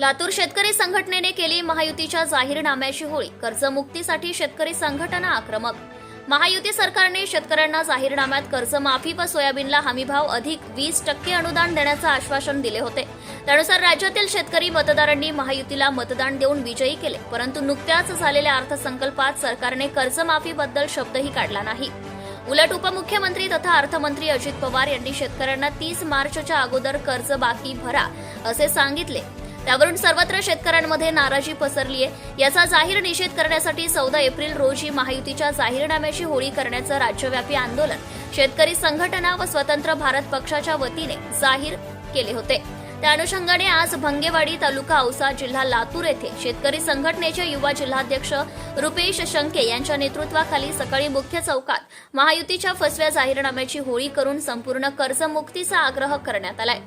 लातूर शेतकरी संघटनेने केली महायुतीच्या जाहीरनाम्याची होळी. कर्जमुक्तीसाठी शेतकरी संघटना आक्रमक. महायुती सरकारने शेतकऱ्यांना जाहीरनाम्यात कर्जमाफी व सोयाबीनला हमीभाव अधिक वीस टक्के अनुदान देण्याचं आश्वासन दिले होते. त्यानुसार राज्यातील शेतकरी मतदारांनी महायुतीला मतदान देऊन विजयी केले परंतु नुकत्याच झालेल्या अर्थसंकल्पात सरकारने कर्जमाफीबद्दल शब्दही काढला नाही. उलट उपमुख्यमंत्री तथा अर्थमंत्री अजित पवार यांनी शेतकऱ्यांना तीस मार्चच्या अगोदर कर्ज बाकी भरा असे सांगितले. त्यावरून सर्वत्र शेतकऱ्यांमध्ये नाराजी पसरली आहे. याचा जाहीर निषेध करण्यासाठी चौदा एप्रिल रोजी महायुतीच्या जाहीरनाम्याची होळी करण्याचं राज्यव्यापी आंदोलन. शेतकरी संघटना व स्वतंत्र भारत पक्षाच्या वतीने जाहीर केले होते. त्या अनुषंगाने आज भंगेवाडी तालुका औसा जिल्हा लातूर येथे शेतकरी संघटनेचे युवा जिल्हाध्यक्ष रुपेश शंके यांच्या नेतृत्वाखाली सकाळी मुख्य चौकात महायुतीच्या फसव्या जाहीरनाम्याची होळी करून संपूर्ण कर्जमुक्तीचा आग्रह करण्यात आलाय.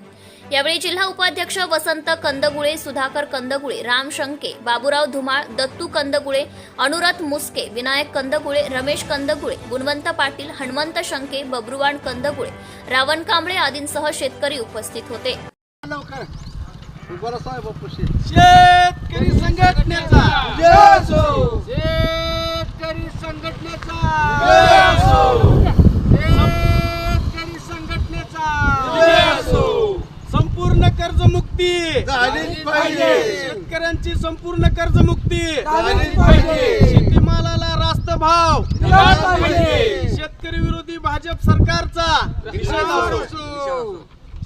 यावेळी जिल्हा उपाध्यक्ष वसंत कंदगुळे सुधाकर कंदगुळे राम शंके बाबुराव धुमाळ दत्तू कंदगुळे अनुराध मुस्के विनायक कंदगुळे रमेश कंदगुळे गुणवंत पाटील हनुमंत शंके बब्रुवाण कंदगुळे रावण कांबळे आदींसह शेतकरी उपस्थित होते. शेतकरी संघटनेचा जय असो. शेतकरी संघटनेचा जय असो. शेतकरी संघटनेचा जय असो. संपूर्ण झालीच पाहिजे. शेतकऱ्यांची संपूर्ण कर्जमुक्ती. झालीच पाहिजे. शेतीमालाला रास्त भाव. दिलाच पाहिजे. शेतकरी विरोधी भाजप सरकारचा.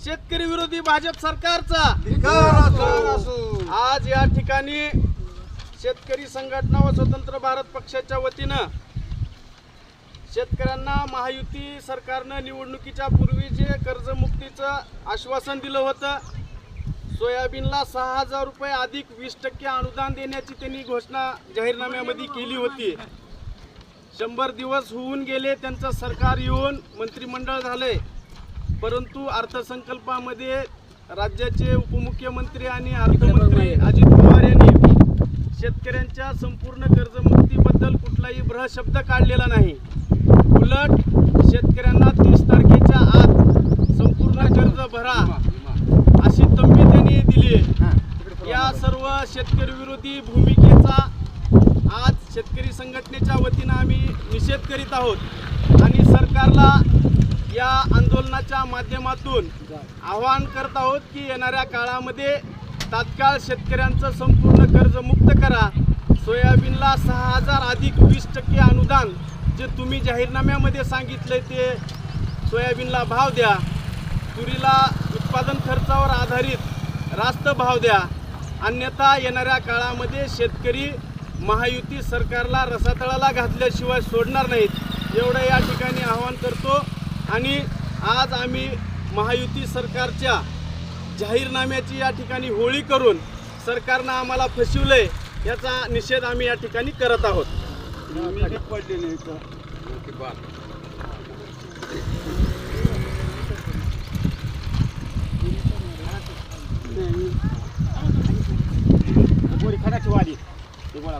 शेतकरी विरोधी भाजप सरकारचा. आज या ठिकाणी शेतकरी संघटना व स्वतंत्र भारत पक्षाच्या वतीनं शेतकऱ्यांना महायुती सरकारनं निवडणुकीच्या पूर्वी जे कर्जमुक्तीचं आश्वासन दिलं होतं सोयाबीनला सहा हजार रुपये अधिक वीस टक्के अनुदान देण्याची त्यांनी घोषणा जाहीरनाम्यामध्ये केली होती. शंभर दिवस होऊन गेले त्यांचं सरकार येऊन मंत्रिमंडळ झालंय. परंतु अर्थसंकल्पामध्ये राज्याचे उपमुख्यमंत्री आणि अर्थमंत्री अजित पवार यांनी शेतकऱ्यांच्या संपूर्ण कर्जमुक्तीबद्दल कुठलाही ब्रहशब्द काढलेला नाही उलट शेतकऱ्यांना तीस तारखेच्या आत संपूर्ण कर्ज भरा अशी तंबी त्यांनी दिली आहे. या सर्व शेतकरी विरोधी भूमिकेचा आज शेतकरी संघटनेच्या वतीनं आम्ही निषेध करीत आहोत. आणि सरकारला या आंदोलनाच्या माध्यमातून आवाहन करत आहोत की येणाऱ्या काळामध्ये तात्काळ शेतकऱ्यांचं संपूर्ण कर्ज मुक्त करा. सोयाबीनला सहा हजार अधिक वीस टक्के अनुदान जे तुम्ही जाहीरनाम्यामध्ये सांगितलंय ते सोयाबीनला भाव द्या. तुरीला उत्पादन खर्चावर आधारित रास्त भाव द्या. अन्यथा येणाऱ्या काळामध्ये शेतकरी महायुती सरकारला रसातळाला घातल्याशिवाय सोडणार नाहीत. एवढं या ठिकाणी आवाहन करतो. आणि आज आम्ही महायुती सरकारच्या जाहीरनाम्याची या ठिकाणी होळी करून सरकारनं आम्हाला फसवलंय याचा निषेध आम्ही या ठिकाणी करत आहोत.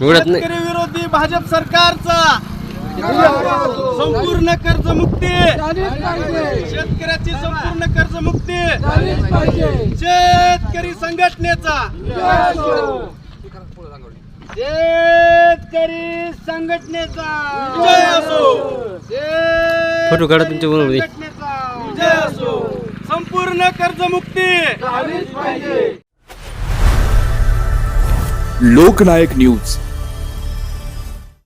शेतकरी विरोधी भाजप सरकारचा संपूर्ण कर्जमुक्ती शेतकऱ्याची संपूर्ण कर्जमुक्ती शेतकरी संघटनेचा. शेतकरी संघटनेचा. जय असो. फोटो काढा तुमच्या असो. संपूर्ण कर्जमुक्ती. लोकनायक न्यूज.